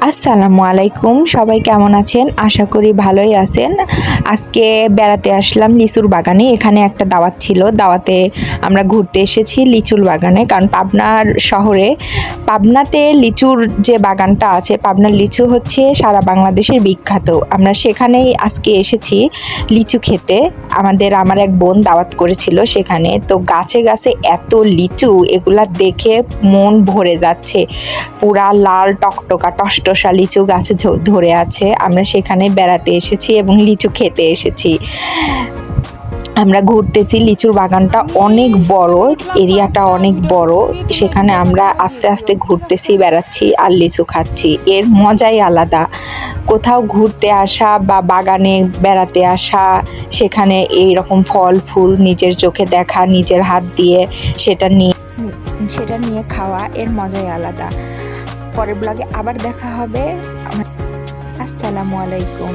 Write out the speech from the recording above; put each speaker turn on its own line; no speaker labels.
আসসালামু আলাইকুম। সবাই কেমন আছেন? আশা করি ভালোই আছেন। আজকে বেড়াতে আসলাম লিচুর বাগানে। এখানে একটা দাওয়াত ছিল। দাওয়াতে আমরা ঘুরতে এসেছি লিচুর বাগানে। কারণ পাবনার শহরে, পাবনাতে লিচুর যে বাগানটা আছে, পাবনার লিচু হচ্ছে সারা বাংলাদেশের বিখ্যাত। আমরা সেখানেই আজকে এসেছি লিচু খেতে। আমাদের, আমার এক বোন দাওয়াত করেছিল সেখানে। তো গাছে গাছে এত লিচু, এগুলা দেখে মন ভরে যাচ্ছে। পুরা লাল টকটকা টসটসা লিচু গাছে ধরে আছে। আমরা সেখানে বেড়াতে এসেছি এবং লিচু খেতে এসেছি। আমরা ঘুরতেছি, লিচুর বাগানটা অনেক বড়, এরিয়াটা অনেক বড়। সেখানে আমরা আস্তে আস্তে ঘুরতেছি, বেড়াচ্ছি আর লিচু খাচ্ছি। এর মজাই আলাদা। কোথাও ঘুরতে আসা বা বাগানে বেড়াতে আসা, সেখানে এই রকম ফল, ফুল নিজের চোখে দেখা, নিজের হাত দিয়ে সেটা নিয়ে সেটা নিয়ে খাওয়া, এর মজাই আলাদা। পরের ব্লগে আবার দেখা হবে। আসসালামু আলাইকুম।